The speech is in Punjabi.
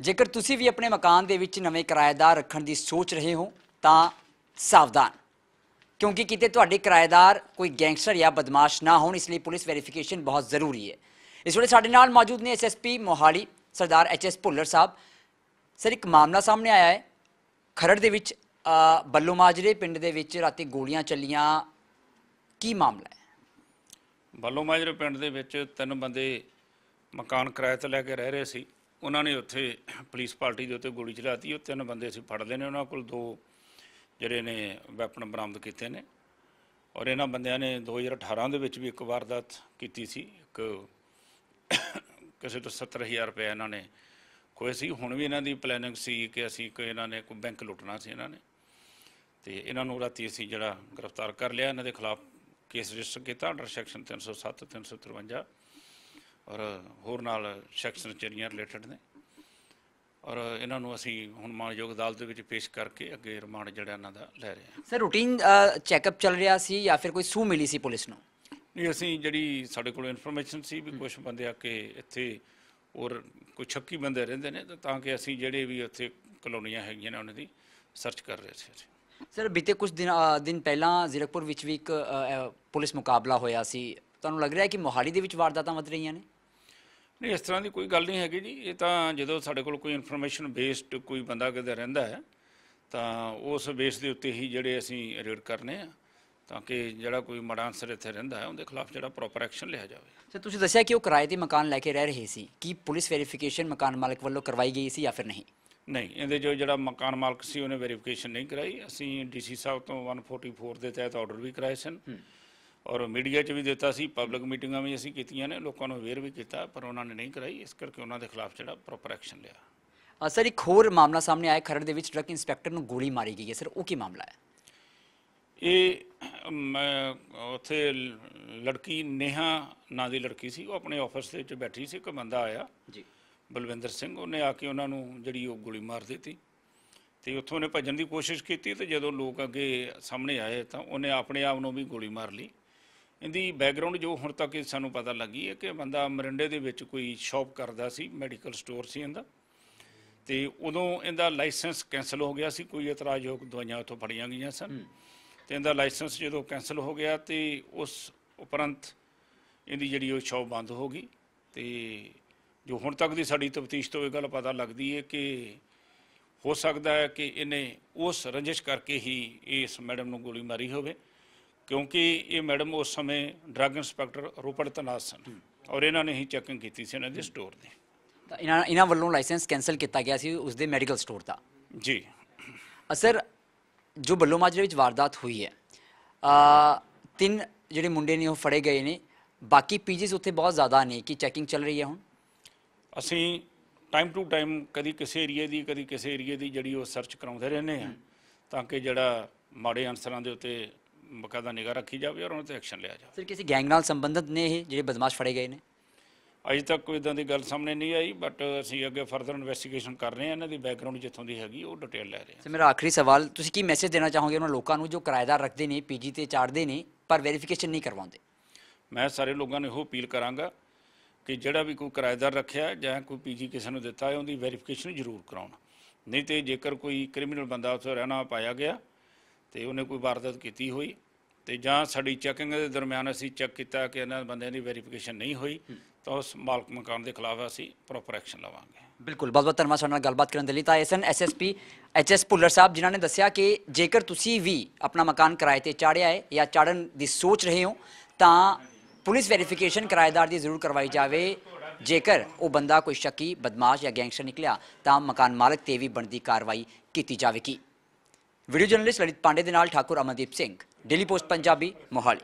ਜੇਕਰ ਤੁਸੀਂ ਵੀ ਆਪਣੇ ਮਕਾਨ ਦੇ ਵਿੱਚ ਨਵੇਂ ਕਿਰਾਏਦਾਰ ਰੱਖਣ ਦੀ ਸੋਚ ਰਹੇ ਹੋ ਤਾਂ ਸਾਵਧਾਨ। ਕਿਉਂਕਿ ਕਿਤੇ ਤੁਹਾਡੇ ਕਿਰਾਏਦਾਰ ਕੋਈ ਗੈਂਗਸਟਰ ਜਾਂ ਬਦਮਾਸ਼ ਨਾ ਹੋਣ ਇਸ ਲਈ ਪੁਲਿਸ ਵੈਰੀਫਿਕੇਸ਼ਨ ਬਹੁਤ ਜ਼ਰੂਰੀ ਹੈ। ਇਸ ਵੇਲੇ ਸਾਡੇ ਨਾਲ ਮੌਜੂਦ ਨੇ SSP Mohali Sardar HS Bhullar Sahib. Sir ਇੱਕ ਮਾਮਲਾ ਸਾਹਮਣੇ ਆਇਆ ਹੈ। ਖਰੜ ਦੇ ਵਿੱਚ ਅ, ਬੱਲੋ ਮਾਜਰੇ ਪਿੰਡ ਦੇ ਵਿੱਚ ਰਾਤੀ ਗੋਲੀਆਂ ਚੱਲੀਆਂ। ਕੀ ਮਾਮਲਾ ਹੈ? ਬੱਲੋ ਮਾਜਰੇ ਪਿੰਡ ਦੇ ਵਿੱਚ ਤਿੰਨ ਬੰਦੇ ਮਕਾਨ ਕਿਰਾਏ ਤੇ ਲੈ ਕੇ ਰਹਿ ਰਹੇ ਸੀ। ਉਹਨਾਂ ਨੇ ਉੱਥੇ ਪੁਲਿਸ ਪਾਰਟੀ ਦੇ ਉੱਤੇ ਗੋਲੀ ਚਲਾਤੀ। ਉਹ ਤਿੰਨ ਬੰਦੇ ਅਸੀਂ ਫੜ ਲਏ ਨੇ ਉਹਨਾਂ ਕੋਲ। ਦੋ ਜਿਹੜੇ ਨੇ ਵੈਪਨ ਬਰਾਮਦ ਕੀਤੇ ਨੇ। ਔਰ ਇਹਨਾਂ ਬੰਦਿਆਂ ਨੇ 2018 ਦੇ ਵਿੱਚ ਵੀ ਇੱਕ ਵਾਰਦਾਤ ਕੀਤੀ ਸੀ। ਇੱਕ ਕਿਸੇ ਤੋਂ 70000 ਰੁਪਏ ਇਹਨਾਂ ਨੇ ਖੋਏ ਸੀ। ਹੁਣ ਵੀ ਇਹਨਾਂ ਦੀ ਪਲੈਨਿੰਗ ਸੀ ਕਿ ਅਸੀਂ ਕੋਈ ਇਹਨਾਂ ਨੇ ਕੋਈ ਬੈਂਕ ਲੁੱਟਣਾ ਸੀ ਇਹਨਾਂ ਨੇ। ਤੇ ਇਹਨਾਂ ਨੂੰ ਰਾਤੀ ਅਸੀਂ ਜਿਹੜਾ ਗ੍ਰਿਫਤਾਰ ਕਰ ਲਿਆ। ਇਹਨਾਂ ਦੇ ਖਿਲਾਫ ਕੇਸ ਰਜਿਸਟਰ ਕੀਤਾ ਅੰਡਰ ਸੈਕਸ਼ਨ 307 353 ਔਰ ਹੋਰ ਨਾਲ ਸੈਕਸ਼ਨ ਚਰੀਆਂ ਰਿਲੇਟਡ ਨੇ। ਔਰ ਇਹਨਾਂ ਨੂੰ ਅਸੀਂ ਹੁਣ ਮਾਨਯੋਗ ਅਦਾਲਤ ਦੇ ਵਿੱਚ ਪੇਸ਼ ਕਰਕੇ ਅੱਗੇ ਰਿਮਾਂਡ ਜਿਹੜਾ ਇਹਨਾਂ ਦਾ ਲੈ ਰਹੇ ਹਾਂ। ਸਰ ਰੂਟੀਨ ਚੈੱਕਅਪ ਚੱਲ ਰਿਹਾ ਸੀ ਜਾਂ ਫਿਰ ਕੋਈ ਸੂ ਮਿਲੀ ਸੀ ਪੁਲਿਸ ਨੂੰ? ਨਹੀਂ ਅਸੀਂ ਜਿਹੜੀ ਸਾਡੇ ਕੋਲ ਇਨਫੋਰਮੇਸ਼ਨ ਸੀ ਵੀ ਕੁਝ ਬੰਦੇ ਆ ਕੇ ਇੱਥੇ ਔਰ ਕੋਈ ਸ਼ੱਕੀ ਬੰਦੇ ਰਹਿੰਦੇ ਨੇ ਤਾਂ ਤਾਂ ਕਿ ਅਸੀਂ ਜਿਹੜੇ ਵੀ ਉੱਥੇ ਕਲੋਨੀਆਂ ਹੈਗੀਆਂ ਨੇ ਉਹਨਾਂ ਦੀ ਸਰਚ ਕਰ ਰਹੇ ਸੀ ਸਰ ਬੀਤੇ ਕੁਝ ਦਿਨ ਦਿਨ ਪਹਿਲਾਂ ਜ਼ੀਰਕਪੁਰ ਵਿੱਚ ਵੀ ਇੱਕ ਪੁਲਿਸ ਮੁਕਾਬਲਾ ਹੋਇਆ ਸੀ। ਤੁਹਾਨੂੰ ਲੱਗ ਰਿਹਾ ਹੈ ਕਿ ਮੋਹਾਲੀ ਦੇ ਵਿੱਚ ਵਾਰਦਾਤਾਂ ਵੱਧ ਰਹੀਆਂ ਨੇ? ਨਹੀਂ ਇਸ ਤਰ੍ਹਾਂ ਦੀ ਕੋਈ ਗੱਲ ਨਹੀਂ ਹੈਗੀ ਜੀ। ਇਹ ਤਾਂ ਜਦੋਂ ਸਾਡੇ ਕੋਲ ਕੋਈ ਇਨਫੋਰਮੇਸ਼ਨ ਬੇਸਡ ਕੋਈ ਬੰਦਾ ਕਿਤੇ ਰਹਿੰਦਾ ਹੈ ਤਾਂ ਉਸ ਬੇਸ ਦੇ ਉੱਤੇ ਹੀ ਜਿਹੜੇ ਅਸੀਂ ਰੇਡ ਕਰਨੇ ਆ ਤਾਂ ਕਿ ਜਿਹੜਾ ਕੋਈ ਮਾੜਾ ਅਨਸਰ ਇੱਥੇ ਰਹਿੰਦਾ ਹੈ ਉਹਦੇ ਖਿਲਾਫ ਜਿਹੜਾ ਪ੍ਰੋਪਰ ਐਕਸ਼ਨ ਲਿਆ ਜਾਵੇ। ਸਰ ਤੁਸੀਂ ਦੱਸਿਆ ਕਿ ਉਹ ਕਿਰਾਏ ਤੇ ਮਕਾਨ ਲੈ ਕੇ ਰਹਿ ਰਹੇ ਸੀ। ਕੀ ਪੁਲਿਸ ਵੈਰੀਫਿਕੇਸ਼ਨ ਮਕਾਨ ਮਾਲਕ ਵੱਲੋਂ ਕਰਵਾਈ ਗਈ ਸੀ ਜਾਂ ਫਿਰ ਨਹੀਂ? ਨਹੀਂ ਇਹਦੇ ਜੋ ਜਿਹੜਾ ਮਕਾਨ ਮਾਲਕ ਸੀ ਉਹਨੇ ਵੈਰੀਫਿਕੇਸ਼ਨ ਨਹੀਂ ਕਰਾਈ। ਅਸੀਂ ਡੀਸੀ ਸਾਹਿਬ ਤੋਂ 144 ਦੇ ਤਹਿਤ ਆਰਡਰ ਵੀ ਕਰਾਏ ਸਨ। ਔਰ ਮੀਡੀਆ 'ਚ ਵੀ ਦਿੱਤਾ ਸੀ ਪਬਲਿਕ ਮੀਟਿੰਗਾਂ ਵੀ ਅਸੀਂ ਕੀਤੀਆਂ ਨੇ ਲੋਕਾਂ ਨੂੰ ਅਵੇਅਰ ਵੀ ਕੀਤਾ ਪਰ ਉਹਨਾਂ ਨੇ ਨਹੀਂ ਕਰਾਈ ਇਸ ਕਰਕੇ ਉਹਨਾਂ ਦੇ ਖਿਲਾਫ ਜਿਹੜਾ ਪ੍ਰੋਪਰ ਐਕਸ਼ਨ ਲਿਆ। ਸਰ ਇੱਕ ਹੋਰ ਮਾਮਲਾ ਸਾਹਮਣੇ ਆਇਆ ਖਰੜ ਦੇ ਵਿੱਚ ਟਰੱਕ ਇੰਸਪੈਕਟਰ ਨੂੰ ਗੋਲੀ ਮਾਰੀ ਗਈ ਹੈ। ਸਰ ਉਹ ਕੀ ਮਾਮਲਾ ਹੈ? ਇਹ ਮੈਂ ਉੱਥੇ ਲੜਕੀ ਨੇਹਾ ਨਾਂ ਦੀ ਲੜਕੀ ਸੀ ਉਹ ਆਪਣੇ ਆਫਿਸ ਦੇ ਵਿੱਚ ਬੈਠੀ ਸੀ ਇੱਕ ਬੰਦਾ ਆਇਆ। ਜੀ। ਬਲਵਿੰਦਰ ਸਿੰਘ ਉਹਨੇ ਆ ਕੇ ਉਹਨਾਂ ਨੂੰ ਜਿਹੜੀ ਉਹ ਗੋਲੀ ਮਾਰ ਦਿੱਤੀ। ਤੇ ਉੱਥੋਂ ਉਹਨੇ ਭੱਜਣ ਦੀ ਕੋਸ਼ਿਸ਼ ਕੀਤੀ ਤੇ ਜਦੋਂ ਲੋਕ ਅੱਗੇ ਸਾਹਮਣੇ ਆਏ ਤਾਂ ਉਹਨੇ ਆਪਣੇ ਆਪ ਨੂੰ ਵੀ ਗੋਲੀ ਮਾਰ ਲਈ। ਇਹਦੀ ਬੈਕਗ੍ਰਾਉਂਡ ਜੋ ਹੁਣ ਤੱਕ ਸਾਨੂੰ ਪਤਾ ਲੱਗੀ ਹੈ ਕਿ ਬੰਦਾ ਮਰਿੰਡੇ ਦੇ ਵਿੱਚ ਕੋਈ ਸ਼ਾਪ ਕਰਦਾ ਸੀ ਮੈਡੀਕਲ ਸਟੋਰ ਸੀ ਇਹਦਾ। ਤੇ ਉਦੋਂ ਇਹਦਾ ਲਾਇਸੈਂਸ ਕੈਨਸਲ ਹੋ ਗਿਆ ਸੀ ਕੋਈ ਇਤਰਾਜ਼ਯੋਗ ਦਵਾਈਆਂ ਉੱਥੋਂ ਫੜੀਆਂ ਗਈਆਂ ਸਨ। ਤੇ ਇਹਦਾ ਲਾਇਸੈਂਸ ਜਦੋਂ ਕੈਨਸਲ ਹੋ ਗਿਆ ਤੇ ਉਸ ਉਪਰੰਤ ਇਹਦੀ ਜਿਹੜੀ ਉਹ ਸ਼ਾਪ ਬੰਦ ਹੋ ਗਈ। ਤੇ ਜੋ ਹੁਣ ਤੱਕ ਦੀ ਸਾਡੀ ਤਫਤੀਸ਼ ਤੋਂ ਇਹ ਗੱਲ ਪਤਾ ਲੱਗਦੀ ਹੈ ਕਿ ਹੋ ਸਕਦਾ ਹੈ ਕਿ ਇਹਨੇ ਉਸ ਰੰਜਿਸ਼ ਕਰਕੇ ਹੀ ਇਸ ਮੈਡਮ ਨੂੰ ਗੋਲੀ ਮਾਰੀ ਹੋਵੇ। ਕਿਉਂਕਿ ਇਹ ਮੈਡਮ ਉਸ ਸਮੇਂ ਡਰੱਗ ਇੰਸਪੈਕਟਰ ਰੋਪੜ ਤਨਾਸ ਸਨ ਔਰ ਇਹਨਾਂ ਨੇ ਹੀ ਚੈਕਿੰਗ ਕੀਤੀ ਸੀ ਇਹਨਾਂ ਦੇ ਸਟੋਰ ਦੀ। ਤਾਂ ਇਹਨਾਂ ਇਹਨਾਂ ਵੱਲੋਂ ਲਾਇਸੈਂਸ ਕੈਨਸਲ ਕੀਤਾ ਗਿਆ ਸੀ ਉਸ ਦੇ ਮੈਡੀਕਲ ਸਟੋਰ ਦਾ। ਜੀ। ਅ, ਸਰ ਜੋ ਬੱਲੋ ਮਾਜਰੇ ਵਿੱਚ ਵਾਰਦਾਤ ਹੋਈ ਹੈ ਅ, ਤਿੰਨ ਜਿਹੜੇ ਮੁੰਡੇ ਨੇ ਉਹ ਫੜੇ ਗਏ ਨੇ ਬਾਕੀ ਪੀਜੀਸ ਉੱਥੇ ਬਹੁਤ ਜ਼ਿਆਦਾ ਨੇ ਕਿ ਚੈਕਿੰਗ ਚੱਲ ਰਹੀ ਹੈ ਹੁਣ? ਅਸੀਂ ਟਾਈਮ ਟੂ ਟਾਈਮ ਕਦੀ ਕਿਸੇ ਏਰੀਏ ਦੀ ਕਦੀ ਕਿਸੇ ਏਰੀਏ ਦੀ ਜਿਹੜੀ ਉਹ ਸਰਚ ਕਰਾਉਂਦੇ ਰਹਿੰਦੇ ਆ ਤਾਂ ਕਿ ਜਿਹੜਾ ਮਾੜੇ ਅਨਸਰਾਂ ਦੇ ਉੱਤੇ ਬਕਾਇਦਾ ਨਿਗਾਹ ਰੱਖੀ ਜਾਵੇ ਔਰ ਉਹਨਾਂ ਤੇ ਐਕਸ਼ਨ ਲਿਆ ਜਾਵੇ। ਸਰ ਕਿਸੇ ਗੈਂਗ ਨਾਲ ਸੰਬੰਧਿਤ ਨੇ ਇਹ ਜਿਹੜੇ ਬਦਮਾਸ਼ ਫੜੇ ਗਏ ਨੇ? ਅਜੇ ਤੱਕ ਕੋਈ ਇਦਾਂ ਦੀ ਗੱਲ ਸਾਹਮਣੇ ਨਹੀਂ ਆਈ ਬਟ ਅਸੀਂ ਅੱਗੇ ਫਰਦਰ ਇਨਵੈਸਟੀਗੇਸ਼ਨ ਕਰ ਰਹੇ ਹਾਂ। ਇਹਨਾਂ ਦੀ ਬੈਕਗ੍ਰਾਉਂਡ ਜਿੱਥੋਂ ਦੀ ਹੈਗੀ ਉਹ ਡਿਟੇਲ ਲੈ ਰਹੇ ਹਾਂ। ਸਰ ਮੇਰਾ ਆਖਰੀ ਸਵਾਲ ਤੁਸੀਂ ਕੀ ਮੈਸੇਜ ਦੇਣਾ ਚਾਹੋਗੇ ਉਹਨਾਂ ਲੋਕਾਂ ਨੂੰ ਜੋ ਕਿਰਾਏਦਾਰ ਰੱਖਦੇ ਨੇ ਪੀਜੀ ਤੇ ਚਾੜਦੇ ਨੇ ਪਰ ਵੈਰੀਫਿਕੇਸ਼ਨ ਨਹੀਂ ਕਰਵਾਉਂਦੇ? ਮੈਂ ਸਾਰੇ ਲੋਕਾਂ ਨੂੰ ਇਹੋ ਅਪੀਲ ਕਰਾਂਗਾ ਕਿ ਜਿਹੜਾ ਵੀ ਕੋਈ ਕਿਰਾਏਦਾਰ ਰੱਖਿਆ ਜਾਂ ਕੋਈ ਪੀਜੀ ਕਿਸੇ ਨੂੰ ਦਿੱਤਾ ਹੈ ਉਹਦੀ ਵੈਰੀਫਿਕੇਸ਼ਨ ਜ਼ਰੂਰ ਕਰਾਉਣ। ਨਹੀਂ ਤੇ ਜੇਕਰ ਕੋਈ ਕ੍ਰਿਮੀਨਲ ਬੰਦਾ ਉੱਥੇ ਰਹਿਣਾ ਪਾਇਆ ਗਿਆ ਤੇ ਉਹਨੇ ਕੋਈ ਵਾਰਦਾਤ ਕੀਤੀ ਹੋਈ ਤੇ ਜਾਂ ਸਾਡੀ ਚੈਕਿੰਗ ਦੇ ਦਰਮਿਆਨ ਅਸੀਂ ਚੈੱਕ ਕੀਤਾ ਕਿ ਇਹਨਾਂ ਬੰਦਿਆਂ ਦੀ ਵੈਰੀਫਿਕੇਸ਼ਨ ਨਹੀਂ ਹੋਈ ਤਾਂ ਉਸ ਮਾਲਕ ਮਕਾਨ ਦੇ ਖਿਲਾਫ ਅਸੀਂ ਪ੍ਰੋਪਰ ਐਕਸ਼ਨ ਲਵਾਂਗੇ। ਬਿਲਕੁਲ ਬਹੁਤ ਬਹੁਤ ਧੰਨਵਾਦ ਸਾਡੇ ਨਾਲ ਗੱਲਬਾਤ ਕਰਨ ਦੇ ਲਈ। ਤਾਂ ਐਸਐਨ ਐਸਐਸਪੀ ਐਚਐਸ ਭੁੱਲਰ ਸਾਹਿਬ ਜਿਨ੍ਹਾਂ ਨੇ ਦੱਸਿਆ ਕਿ ਜੇਕਰ ਤੁਸੀਂ ਵੀ ਆਪਣਾ ਮਕਾਨ ਕਿਰਾਏ ਤੇ ਚਾੜਿਆ ਹੈ ਜਾਂ ਚਾੜਨ ਦੀ ਸੋਚ ਰਹੇ ਹੋ ਤਾਂ ਪੁਲਿਸ ਵੈਰੀਫਿਕੇਸ਼ਨ ਕਿਰਾਏਦਾਰ ਦੀ ਜ਼ਰੂਰ ਕਰਵਾਈ ਜਾਵੇ। ਜੇਕਰ ਉਹ ਬੰਦਾ ਕੋਈ ਸ਼ੱਕੀ ਬਦਮਾਸ਼ ਜਾਂ ਗੈਂਗਸਟਰ ਨਿਕਲਿਆ ਤਾਂ ਮਕਾਨ ਮਾਲਕ ਤੇ ਵੀ ਬਣਦੀ ਕਾਰਵਾਈ ਕੀਤੀ ਜਾਵੇਗੀ। ਵੀਡੀਓ ਜਰਨਲਿਸਟ ਲਲਿਤ ਪਾਂਡੇ ਦੇ ਨਾਲ ਠਾਕੁਰ ਅਮਨਦੀਪ ਸਿੰਘ ਡੇਲੀ ਪੋਸਟ ਪੰਜਾਬੀ ਮੋਹਾਲੀ